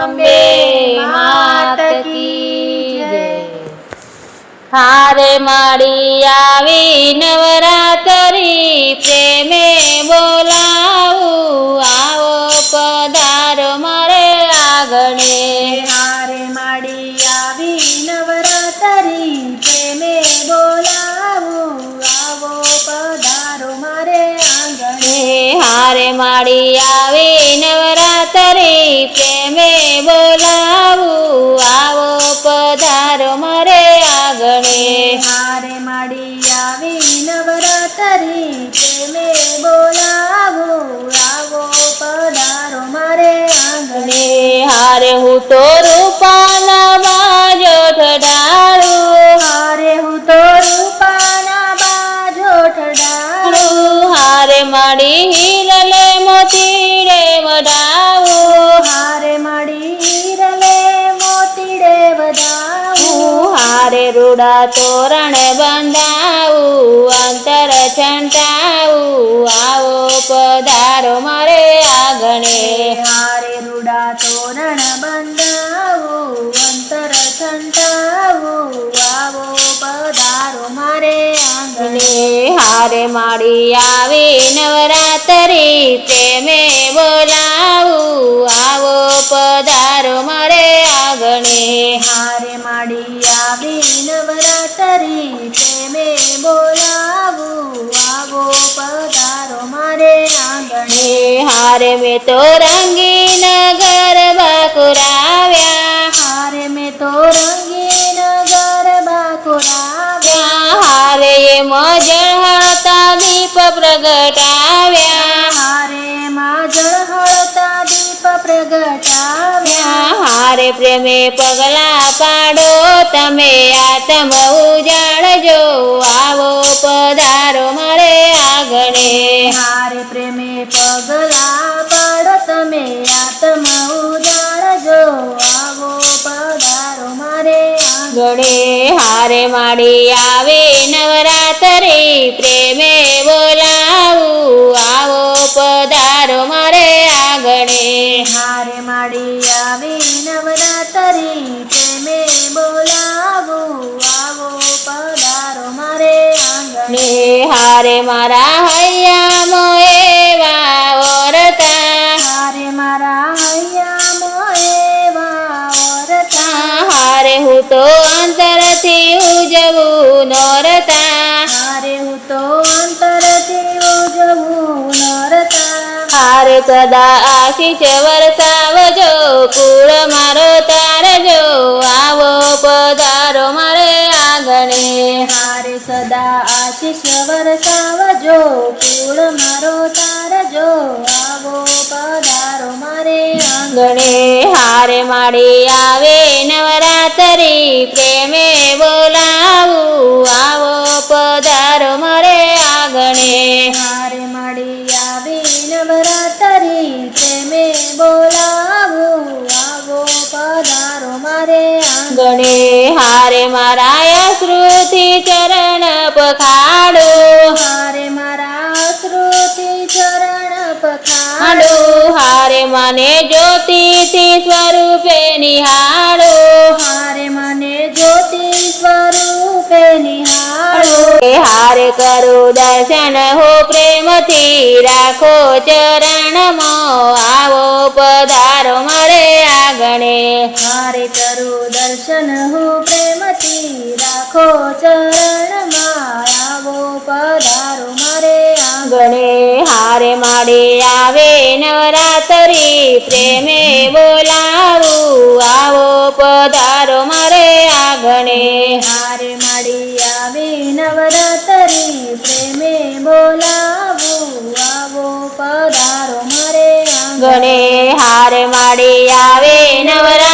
અંબે માત કી હારે માડી આવી નવરાતરી પ્રેમે બોલાવું. આવો પધારો મારે આગળે હારે માડી આવી નવરાતરી પ્રેમે બોલાવું હારે માડી આવી નવરાત્રે પ્રેમે બોલાવું આવો પધારો મારે આગણે. હારે માડી આવી નવરાત્રે પ્રેમે બોલાવું આવો પધારો મારે આગળે હારે હું તો રૂપાના માડી હિરલે મોતીડે વડાવું હારે માડી હીરલે મોતીડે વધાવું હારે રૂડા તોરણ બંધાવું અંતર છંટાવું આવો પધારો મારે આગણે હારે રૂડા તોરણ હારે માડી આવી નવરાતરી પ્રેમે બોલાવું આવો પધારો મારે આગણે. હારે માડી આવી નવરાતરી પ્રેમે બોલાવું આવો પધારો મારે આંગણે. હારે મેં તો રંગીન ગરબા કુરાવ્યા હારે મેં તો રંગીન ગરબા કુરાવ્યા હારે એ મજળતા દીપ પ્રગટાવ્યા. હારે માં જળહળતા દીપ પ્રગટાવ્યા. હારે પ્રેમે પગલા પાડો તમે આત્મ ઉજાડજો આવો પધારો મારે આગળે હારે પ્રેમે પગલા પાડો તમે આત્મ ઉજાડજો આવો પધારો મારે આંગણે. ગણે મળી માડી આવે નવરાતરી પ્રેમે બોલાવું આવો પધારો મારે આગળે હારે માડી આવી નવરાતરી પ્રેમે બોલાવું આવો પધારો મારે આંગણે. હારે મારા હૈયા મોએવા ઓરતા. હારે મારા હૈયા મોએવા ઓરતા. હારે હું તો તો અંતરથી ઉજવું નરતા. હારે સદા આશીષ વરસાવજો કુળ મારો તારજો આવો પધારો મારે આંગણે. હારે સદા આશીષ વરસાવજો કુળ મારો તારજો આવો પધારો મારે આંગણે. હારે માડી આવે નવરાત્રી પ્રેમે ગણે હારે મારા શ્રુતિ ચરણ પખાડો. હારે મારા શ્રુતિ ચરણ પખાડો. હારે મને જ્યોતિથી સ્વરૂપે નિહાળો. હારે મને જ્યોતિ સ્વરૂપે નિહાળો. હારે કરો દર્શન હો પ્રેમથી રાખો ચરણમાં આવો પધારો. આગણે હારે કરું દર્શન હું પ્રેમથી રાખો ચરણ. આવો પધારો મારે આંગણે. હારે માડે આવે નવરાતરી પ્રેમે બોલાવું. આવો પધારો મારે આગણે. હારે માડી આવી નવરાતરી પ્રેમે બોલાવું. ગણે હારે માડી આવે નવરાતરી